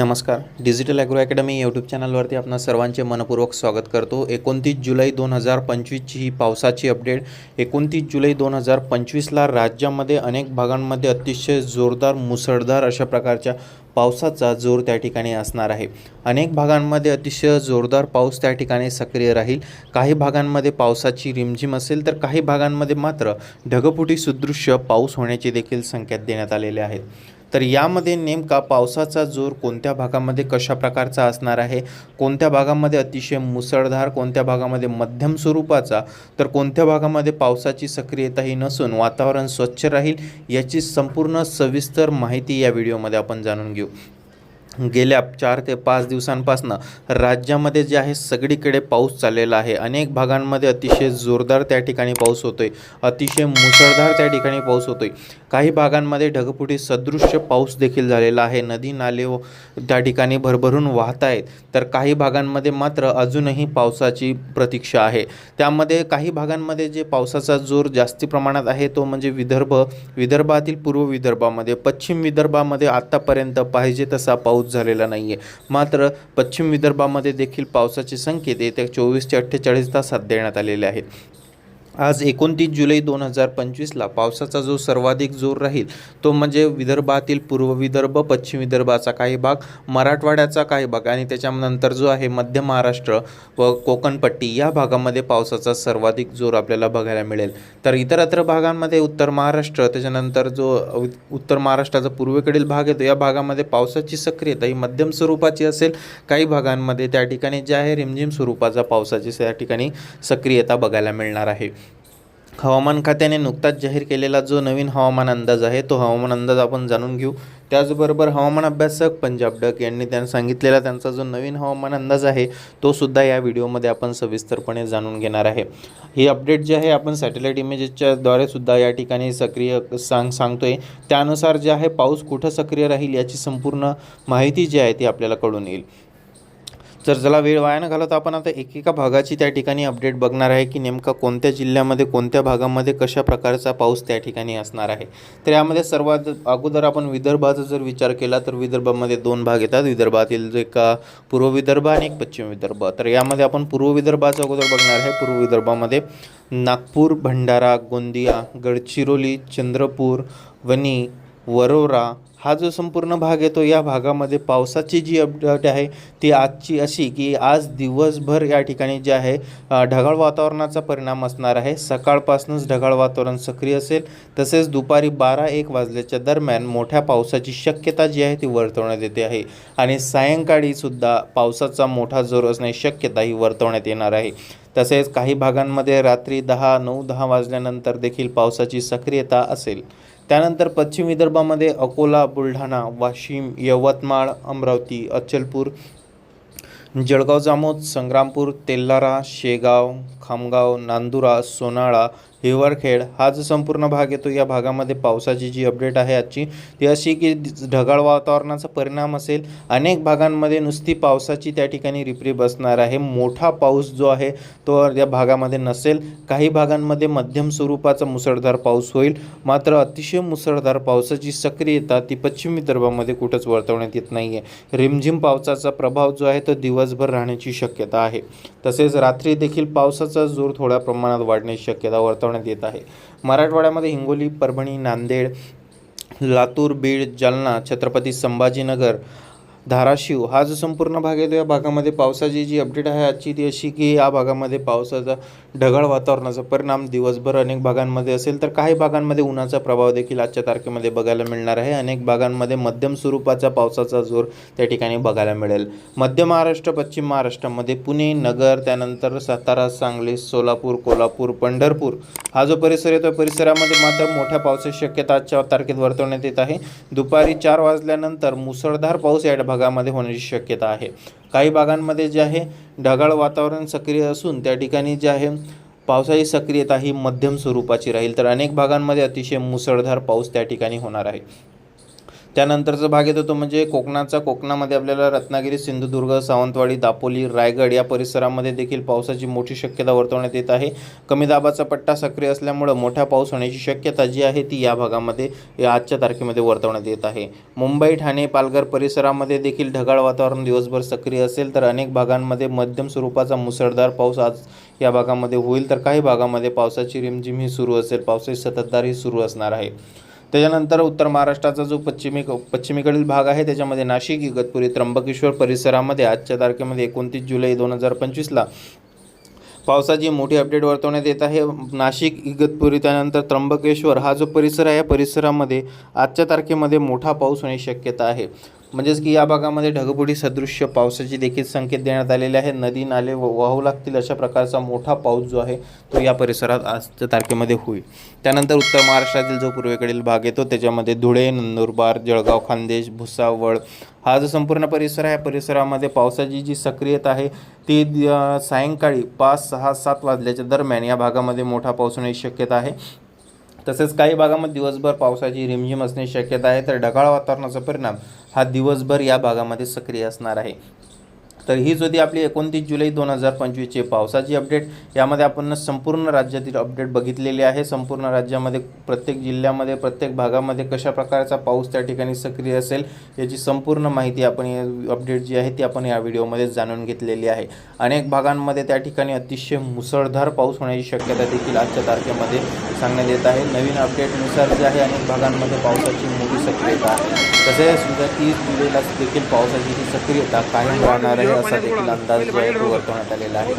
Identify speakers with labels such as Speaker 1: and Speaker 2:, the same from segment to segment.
Speaker 1: नमस्कार. Digital agro academy YouTube चॅनलवरती आपण सर्वांचे मनपूर्वक स्वागत करतो. एकोणतीस जुलै दोन हजार पंचवीसची ही पावसाची अपडेट एकोणतीस जुलै दोन हजार पंचवीसला राज्यामध्ये अनेक भागांमध्ये अतिशय जोरदार मुसळधार अशा प्रकारच्या पावसाचा जोर त्या ठिकाणी असणार आहे. अनेक भागांमध्ये अतिशय जोरदार पाऊस त्या ठिकाणी सक्रिय राहील. काही भागांमध्ये पावसाची रिमझिम असेल तर काही भागांमध्ये मात्र ढगफुटी सुदृश्य पाऊस होण्याचे देखील संकेत देण्यात आलेले आहेत. तर यामध्ये नेमका पावसाचा जोर कोणत्या भागामध्ये कशा प्रकारचा असणार आहे? कोणत्या भागामध्ये अतिशय मुसळधार कोणत्या भागामध्ये मध्यम स्वरूपाचा? तर कोणत्या भागामध्ये पावसाची सक्रियताही नसून वातावरण स्वच्छ राहील याची संपूर्ण सविस्तर माहिती या व्हिडिओमध्ये आपण जाणून घेऊ. गेल्या चार ते पाच दिवसांपासून राज्यामध्ये जे आहे सगळीकडे पाऊस चाललेला आहे. अनेक भागांमध्ये अतिशय जोरदार त्या ठिकाणी पाऊस होतो आहे अतिशय मुसळधार त्या ठिकाणी पाऊस होतो आहे काही भागांमध्ये ढगफुटी सदृश्य पाऊस देखील झालेला आहे. नदी नाले व त्या ठिकाणी भरभरून वाहत आहेत. तर काही भागांमध्ये मात्र अजूनही पावसाची प्रतीक्षा आहे. त्यामध्ये काही भागांमध्ये जे पावसाचा जोर जास्ती प्रमाणात आहे तो म्हणजे विदर्भ विदर्भातील पूर्व विदर्भामध्ये. पश्चिम विदर्भामध्ये आत्तापर्यंत पाहिजे तसा पाऊस झालेला नाही आहे मात्र पश्चिम विदर्भामध्ये देखील पावसाचे संकेत येत्या चोवीस ते अठ्ठेचाळीस तासात देण्यात आलेले आहेत. आज एकोणतीस जुलै दोन हजार पंचवीसला पावसाचा जो सर्वाधिक जोर राहील तो म्हणजे विदर्भातील पूर्व विदर्भ पश्चिम विदर्भाचा काही भाग मराठवाड्याचा काही भाग आणि त्याच्यानंतर जो आहे मध्य महाराष्ट्र व कोकणपट्टी या भागामध्ये पावसाचा सर्वाधिक जोर आपल्याला बघायला मिळेल. तर इतरत्र भागांमध्ये उत्तर महाराष्ट्र त्याच्यानंतर जो उत्तर महाराष्ट्राचा पूर्वेकडील भाग येतो या भागामध्ये पावसाची सक्रियता ही मध्यम स्वरूपाची असेल. काही भागांमध्ये त्या ठिकाणी जे आहे रिमझिम स्वरूपाचा पावसाची त्या ठिकाणी सक्रियता बघायला मिळणार आहे. हवामान खात्याने नुकताच जाहीर केलेला जो नवीन हवामान अंदाज आहे तो हवामान अंदाज आपण जाणून घेऊ. त्याचबरोबर हवामान अभ्यासक पंजाब डक यांनी त्यांना सांगितलेला त्यांचा जो नवीन हवामान अंदाज आहे तो सुद्धा या व्हिडिओमध्ये आपण सविस्तरपणे जाणून घेणार आहे. ही अपडेट जी आहे आपण सॅटेलाईट इमेजेसच्या द्वारे सुद्धा या ठिकाणी सक्रिय सांग सांगतोय. त्यानुसार जे आहे पाऊस कुठं सक्रिय राहील याची संपूर्ण माहिती जी आहे ती आपल्याला कळून येईल. जर चला वेळ वाया न घालत आपण आता एकेका भागाची त्या ठिकाणी अपडेट बघणार आहे की नेमका कोणत्या जिल्ह्यामध्ये कोणत्या भागामध्ये कशा प्रकारचा पाऊस त्या ठिकाणी असणार आहे. तर यामध्ये सर्वात अगोदर आपण विदर्भाचा जर विचार केला तर विदर्भामध्ये दोन भाग येतात. विदर्भातील जे का पूर्व विदर्भ आणि एक पश्चिम विदर्भ. तर यामध्ये आपण पूर्व विदर्भाचा अगोदर बघणार आहे. पूर्व विदर्भामध्ये नागपूर भंडारा गोंदिया गडचिरोली चंद्रपूर वणी वरोरा हा जो संपूर्ण भाग येतो या भागामध्ये पावसाची जी अपडेट आहे ती आजची अशी की आज दिवसभर या ठिकाणी जे आहे ढगाळ वातावरणाचा परिणाम असणार आहे. सकाळपासूनच ढगाळ वातावरण सक्रिय असेल. तसेच दुपारी बारा एक वाजल्याच्या दरम्यान मोठ्या पावसाची शक्यता जी आहे ती वर्तवण्यात येते आहे. आणि सायंकाळी सुद्धा पावसाचा मोठा जोर असण्याची शक्यता ही वर्तवण्यात येणार आहे. तसेच काही भागांमध्ये रात्री दहा नऊ दहा वाजल्यानंतर देखील पावसाची सक्रियता असेल. त्यानंतर पश्चिम विदर्भामध्ये अकोला बुलढाणा वाशिम यवतमाळ अमरावती अचलपूर जळगाव जामोद संग्रामपूर तेल्लारा शेगाव खामगाव नांदुरा सोनाळा हिवरखेड हा जो संपूर्ण भाग येतो. या भागामध्ये पावसाची जी अपडेट आहे आजची ती अशी की ढगाळ वातावरणाचा परिणाम असेल. अनेक भागांमध्ये नुसती पावसाची त्या ठिकाणी रिपरी बसणार आहे. मोठा पाऊस जो आहे तो या भागामध्ये नसेल. काही भागांमध्ये मध्यम स्वरूपाचा मुसळधार पाऊस होईल. मात्र अतिशय मुसळधार पावसाची सक्रियता ती पश्चिम विदर्भामध्ये कुठंच वर्तवण्यात येत नाही आहे रिमझिम पावसाचा प्रभाव जो आहे तो दिवसभर राहण्याची शक्यता आहे. तसेच रात्री देखील पावसाचा जोर थोड्या प्रमाणात वाढण्याची शक्यता वर्तवण्यात येत आहे. मराठवाड्यामध्ये हिंगोली परभणी नांदेड लातूर बीड जालना छत्रपती संभाजीनगर धाराशिव. हा जो संपूर्ण भाग आहे तो या भागामध्ये पावसाची जी अपडेट आहे आजची ती अशी की या भागामध्ये पावसाचा ढगाळ वातावरणाचा परिणाम दिवसभर अनेक भागांमध्ये असेल तर काही भागांमध्ये उन्हाचा प्रभाव देखील आजच्या तारखेमध्ये बघायला मिळणार आहे. अनेक भागांमध्ये मध्यम स्वरूपाचा पावसाचा जोर त्या ठिकाणी बघायला मिळेल. मध्य महाराष्ट्र पश्चिम महाराष्ट्रामध्ये पुणे नगर त्यानंतर सातारा सांगली सोलापूर कोल्हापूर पंढरपूर. हा जो परिसर येतो परिसरामध्ये मात्र मोठ्या पावसाची शक्यता आजच्या तारखेत वर्तवण्यात येत आहे. दुपारी चार वाजल्यानंतर मुसळधार पाऊस या भागामध्ये होण्याची शक्यता आहे. काही भागांमध्ये जे आहे ढगाळ वातावरण सक्रिय असून त्या ठिकाणी जे आहे पावसाची सक्रियता ही मध्यम स्वरूपाची राहील. तर अनेक भागांमध्ये अतिशय मुसळधार पाऊस त्या ठिकाणी होणार आहे. त्यानंतरचा भाग येतो तो म्हणजे कोकणाचा. कोकणामध्ये आपल्याला रत्नागिरी सिंधुदुर्ग सावंतवाडी दापोली रायगड या परिसरामध्ये देखील पावसाची मोठी शक्यता वर्तवण्यात येत आहे. कमी दाबाचा पट्टा सक्रिय असल्यामुळं मोठा पाऊस होण्याची शक्यता जी आहे ती या भागामध्ये या आजच्या तारखेमध्ये वर्तवण्यात येत आहे. मुंबई ठाणे पालघर परिसरामध्ये देखील ढगाळ वातावरण दिवसभर सक्रिय असेल तर अनेक भागांमध्ये मध्यम स्वरूपाचा मुसळधार पाऊस आज या भागामध्ये होईल. तर काही भागामध्ये पावसाची रिमझिम ही सुरू असेल. पावसाची सततधार ही सुरू असणार आहे. त्याच्यानंतर उत्तर महाराष्ट्राचा जो पश्चिमी पश्चिमेकडील भाग आहे त्याच्यामध्ये नाशिक इगतपुरी त्र्यंबकेश्वर परिसरामध्ये आजच्या तारखेमध्ये एकोणतीस जुलै दोन हजार पंचवीसला पावसाची मोठी अपडेट वर्तवण्यात येत आहे. नाशिक इगतपुरी त्यानंतर त्र्यंबकेश्वर हा जो परिसर आहे या परिसरामध्ये आजच्या तारखेमध्ये मोठा पाऊस होण्याची शक्यता आहे. म्हणजेच की या भागामध्ये ढगबुडी सदृश्य पावसाचे देखील संकेत देण्यात आलेले आहे. नदी नाले व- वाहू लागतील अशा प्रकारचा मोठा पाऊस जो आहे तो या परिसरात आजच्या तारखेमध्ये होईल. त्यानंतर उत्तर महाराष्ट्रातील जो पूर्वेकडील भाग येतो त्याच्यामध्ये धुळे नंदुरबार जळगाव खानदेश भुसावळ हा जो संपूर्ण परिसर आहे परिसरामध्ये पावसाची जी सक्रियता आहे ती सायंकाळी पाच सहा सात वाजल्याच्या दरम्यान या भागामध्ये मोठा पाऊस होण्याची शक्यता आहे. तसेच काही भागामध्ये दिवसभर पावसाची रिमझिम असण्याची शक्यता आहे. तर ढगाळ वातावरणाचा परिणाम हा दिवसभर या भागामध्ये सक्रिय असणार आहे. तर हीच होती आपली एकोणतीस जुलै दोन हजार पंचवीसची पावसाची अपडेट यामध्ये आपण संपूर्ण राज्यातील अपडेट बघितलेली आहे. संपूर्ण राज्यामध्ये प्रत्येक जिल्ह्यामध्ये प्रत्येक भागामध्ये कशा प्रकारचा पाऊस त्या ठिकाणी सक्रिय असेल याची संपूर्ण माहिती आपण अपडेट जी आहे ती आपण या व्हिडिओमध्ये जाणून घेतलेली आहे. अनेक भागांमध्ये त्या ठिकाणी अतिशय मुसळधार पाऊस होण्याची शक्यता देखील आजच्या तारखेमध्ये सांगण्यात येत आहे. नवीन अपडेटनुसार जे आहे अनेक भागांमध्ये पावसाची सक्रियता. तसेच सुद्धा तीस जुलैला देखील पावसाची ही सक्रियता कायम राहणार आहे असा देखील अंदाज वर्तवण्यात आलेला आहे.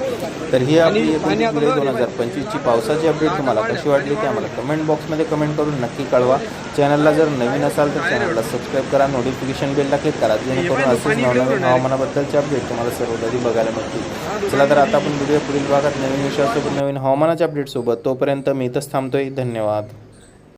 Speaker 1: तर ही आपली एकोणतीस जुलै दोन हजार पंचवीसची पावसाची अपडेट तुम्हाला कशी वाटली ते आम्हाला कमेंट बॉक्समध्ये कमेंट करून नक्की कळवा. चॅनलला जर नवीन असाल तर चॅनलला सबस्क्राईब करा नोटिफिकेशन बेलला क्लिक करा जेणेकरून असेच नवनवीन हवामानाबद्दलचे अपडेट तुम्हाला सर्वोदरी बघायला मिळतील. चला तर आता आपण व्हिडिओ पुढील भागात नवीन विषयासोबत नवीन हवामानाच्या अपडेटसोबत तोपर्यंत मी इथंच थांबतोय. धन्यवाद.